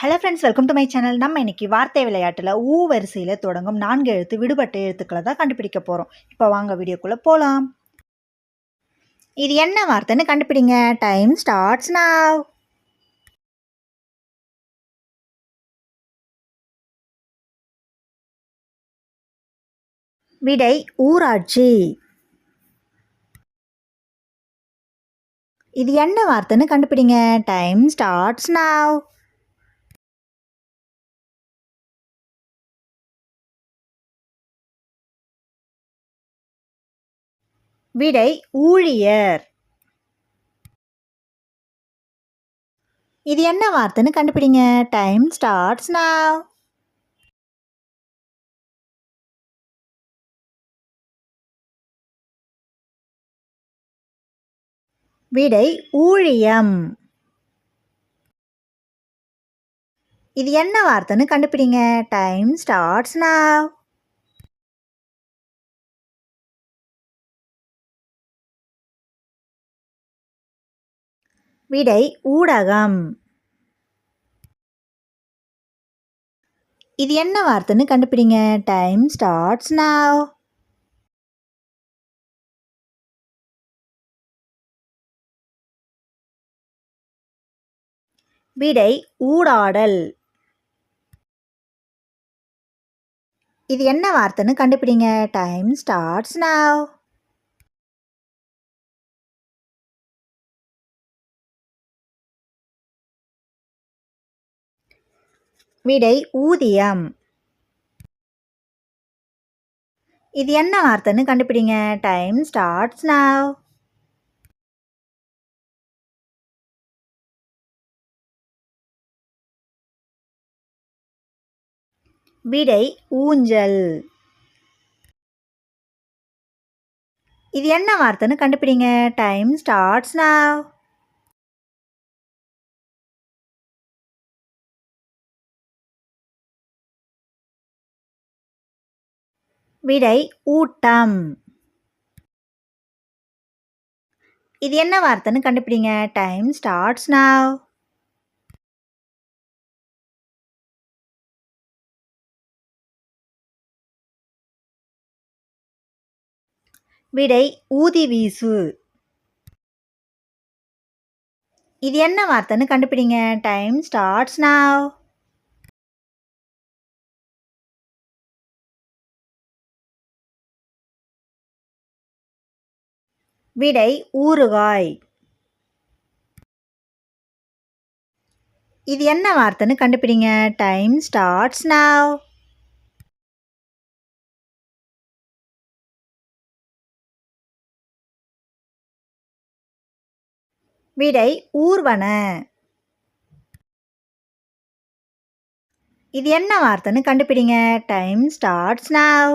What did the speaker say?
Hello friends welcome to my channel நம்ம இன்னைக்கு வார்த்தை விளையாட்டில் ஊ வரிசையில் தொடங்கும் நான்கு எழுத்து விடுபட்ட எழுத்துக்களை தான் கண்டுபிடிக்க போகிறோம் இப்போ வாங்க வீடியோக்குள்ளே போகலாம் இது என்ன வார்த்தைன்னு கண்டுபிடிங்க. டைம் ஸ்டார்ட்ஸ் நாவ் விடை ஊராட்சி. இது என்ன வார்த்தைன்னு கண்டுபிடிங்க. டைம் ஸ்டார்ட்ஸ் நாவ் விடை ஊழியர். இது என்ன வார்த்தைன்னு கண்டுபிடிங்க. டைம் ஸ்டார்ட்ஸ் நாவ் விடை ஊழியம். இது என்ன வார்த்தைன்னு கண்டுபிடிங்க. டைம் ஸ்டார்ட்ஸ் நாவ் விடை ஊடகம். இது என்ன வார்த்தைன்னு கண்டுபிடிங்க. டைம் ஸ்டார்ட்ஸ் நாவ் விடை ஊடாடல். இது என்ன வார்த்தைன்னு கண்டுபிடிங்க. டைம் ஸ்டார்ட்ஸ் நாவ் விடை ஊதியம். இது என்ன வார்த்தைன்னு கண்டுபிடிங்க. டைம் ஸ்டார்ட்ஸ் நவ் விடை ஊஞ்சல். இது என்ன வார்த்தைன்னு கண்டுபிடிங்க. டைம் ஸ்டார்ட்ஸ் நவ் விடை ஊட்டம். இது என்ன வார்த்தைன்னு கண்டுபிடிங்க. டைம் ஸ்டார்ட்ஸ் நாவ் விடை ஊதி வீசு. இது என்ன வார்த்தைன்னு கண்டுபிடிங்க. டைம் ஸ்டார்ட்ஸ் நாவ் விடை ஊறுகாய். இது என்ன வார்த்தைன்னு கண்டுபிடிங்க. டைம் ஸ்டார்ட்ஸ் நாவ் விடை ஊர்வன. இது என்ன வார்த்தைன்னு கண்டுபிடிங்க. டைம் ஸ்டார்ட்ஸ் நாவ்